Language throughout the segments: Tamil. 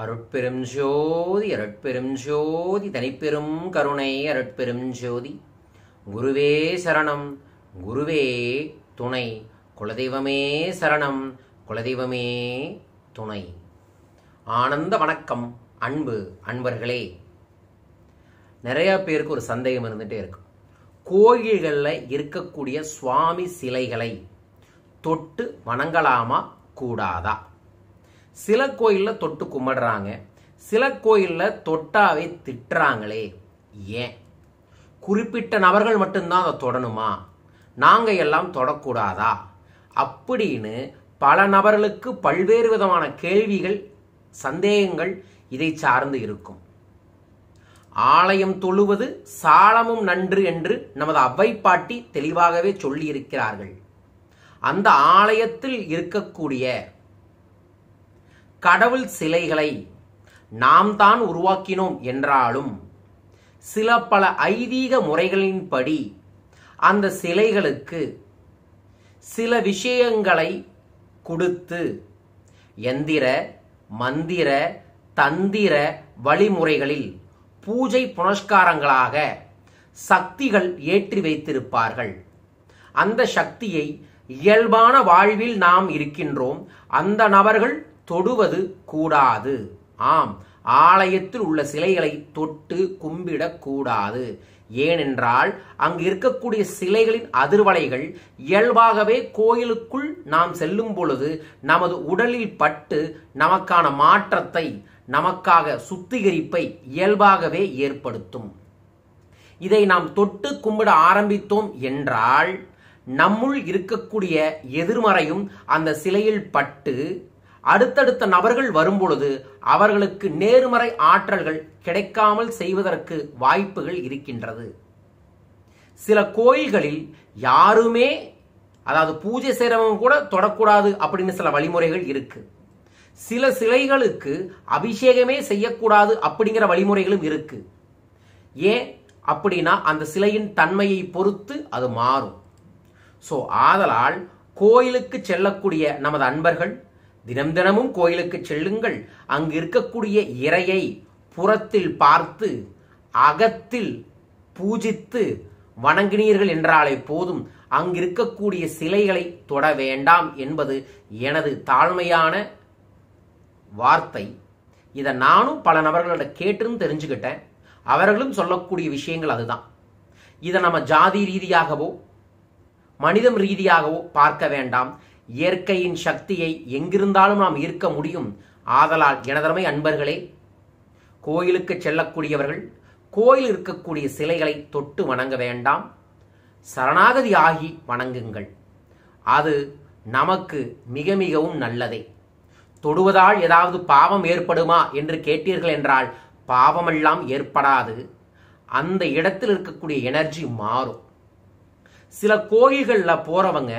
அருட்பெரும் ஜோதி அருட்பெரும் ஜோதி தனிப்பெரும் கருணை அருட்பெரும் ஜோதி. குருவே சரணம் குருவே துணை குலதெய்வமே சரணம் குலதெய்வமே துணை. ஆனந்த வணக்கம் அன்பு அன்பர்களே. நிறைய பேருக்கு ஒரு சந்தேகம் இருந்துகிட்டே இருக்கும். கோயில்களில் இருக்கக்கூடிய சுவாமி சிலைகளை தொட்டு வணங்கலாமா கூடாதா? சில கோயிலில் தொட்டு கும்பிடுறாங்க. சில கோயிலில் தொட்டாவே திட்டுறாங்களே. ஏன்? குறிப்பிட்ட நபர்கள் மட்டும்தான் அதை தொடணுமா? நாங்கள் எல்லாம் தொடக்கூடாதா? அப்படின்னு பல நபர்களுக்கு பல்வேறு விதமான கேள்விகள் சந்தேகங்கள் இதை சார்ந்து இருக்கும். ஆலயம் தொழுவது சாலமும் நன்று என்று நமது அவ்வை பாட்டி தெளிவாகவே சொல்லியிருக்கிறார்கள். அந்த ஆலயத்தில் இருக்கக்கூடிய கடவுள் சிலைகளை நாம் தான் உருவாக்கினோம் என்றாலும் சில பல ஐதீக முறைகளின்படி அந்த சிலைகளுக்கு சில விஷயங்களை கொடுத்து எந்திர மந்திர தந்திர வழிமுறைகளில் பூஜை புனஸ்காரங்களாக சக்திகள் ஏற்றி வைத்திருப்பார்கள். அந்த சக்தியை இயல்பான வாழ்வில் நாம் இருக்கின்றோம். அந்த நபர்கள் தொடுவது கூடாது. ஆம் ஆலயத்தில் உள்ள சிலைகளை தொட்டு கும்பிடக் கூடாது. ஏனென்றால் அங்கு இருக்கக்கூடிய சிலைகளின் அதிர்வலைகள் இயல்பாகவே கோயிலுக்குள் நாம் செல்லும் பொழுது நமது உடலில் பட்டு நமக்கான மாற்றத்தை நமக்காக சுத்திகரிப்பை இயல்பாகவே ஏற்படுத்தும். இதை நாம் தொட்டு கும்பிட ஆரம்பித்தோம் என்றால் நம்முள் இருக்கக்கூடிய எதிர்மறையும் அந்த சிலையில் பட்டு அடுத்தடுத்த நபர்கள் வரும்பொழுது அவர்களுக்கு நேர்மறை ஆற்றல்கள் கிடைக்காமல் செய்வதற்கு வாய்ப்புகள் இருக்கின்றது. சில கோயில்களில் யாருமே அதாவது பூஜை செய்கிறவங்க கூட தொடக்கூடாது அப்படின்னு சில வழிமுறைகள் இருக்கு. சில சிலைகளுக்கு அபிஷேகமே செய்யக்கூடாது அப்படிங்கிற வழிமுறைகளும் இருக்கு. ஏன்? அப்படின்னா அந்த சிலையின் தன்மையை பொறுத்து அது மாறும். ஸோ ஆதலால் கோயிலுக்கு செல்லக்கூடிய நமது அன்பர்கள் தினம் தினமும் கோயிலுக்கு செல்லுங்கள். அங்கு இருக்கக்கூடிய இறையை புறத்தில் பார்த்து அகத்தில் பூஜித்து வணங்கினீர்கள் என்றாலே போதும். அங்கு இருக்கக்கூடிய சிலைகளை தொட வேண்டாம் என்பது எனது தாழ்மையான வார்த்தை. இதை நானும் பல நபர்களோட கேட்டும் தெரிஞ்சுக்கிட்டேன். அவர்களும் சொல்லக்கூடிய விஷயங்கள் அதுதான். இதை நம்ம ஜாதி ரீதியாகவோ மனிதம் ரீதியாகவோ பார்க்க வேண்டாம். இயற்கையின் சக்தியை எங்கிருந்தாலும் நாம் ஈர்க்க முடியும். ஆதலால் எனதரமை அன்பர்களே கோயிலுக்கு செல்லக்கூடியவர்கள் கோயில் இருக்கக்கூடிய சிலைகளை தொட்டு வணங்க வேண்டாம். சரணாகதி ஆகி வணங்குங்கள். அது நமக்கு மிக மிகவும் நல்லதே. தொடுவதால் ஏதாவது பாவம் ஏற்படுமா என்று கேட்டீர்கள் என்றால் பாவமெல்லாம் ஏற்படாது. அந்த இடத்தில் இருக்கக்கூடிய எனர்ஜி மாறும். சில கோயில்களில் போறவங்க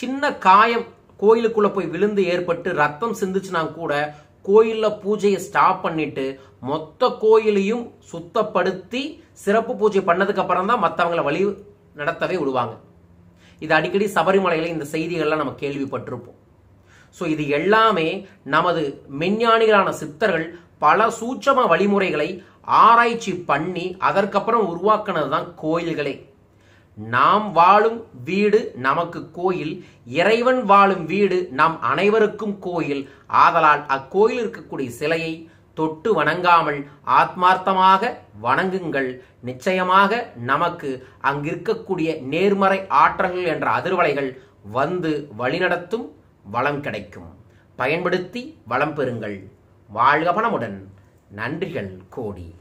சின்ன காயம் கோயிலுக்குள்ள போய் விழுந்து ஏற்பட்டு ரத்தம் சிந்துச்சுனா கூட கோயில்ல பூஜையை ஸ்டாப் பண்ணிட்டு மொத்த கோயிலையும் சுத்தப்படுத்தி சிறப்பு பூஜை பண்ணதுக்கு அப்புறம் தான் மற்றவங்களை வழி நடத்தவே விடுவாங்க. இது அடிக்கடி சபரிமலையில இந்த செய்திகள்லாம் நம்ம கேள்விப்பட்டிருப்போம். ஸோ இது எல்லாமே நமது மெஞ்ஞானிகளான சித்தர்கள் பல சூட்சம வழிமுறைகளை ஆராய்ச்சி பண்ணி அதற்கப்புறம் உருவாக்கினது தான் கோயில்களே. நாம் வாழும் வீடு நமக்கு கோயில் இறைவன் வாழும் வீடு நம் அனைவருக்கும் கோயில். ஆதலால் அக்கோயில் இருக்கக்கூடிய சிலையை தொட்டு வணங்காமல் ஆத்மார்த்தமாக வணங்குங்கள். நிச்சயமாக நமக்கு அங்கிருக்கக்கூடிய நேர்மறை ஆற்றல்கள் என்ற அதிர்வலைகள் வந்து வழிநடத்தும் வளம் கிடைக்கும். பயன்படுத்தி வளம் பெறுங்கள். வாழ்க பணமுடன் நன்றிகள் கோடி.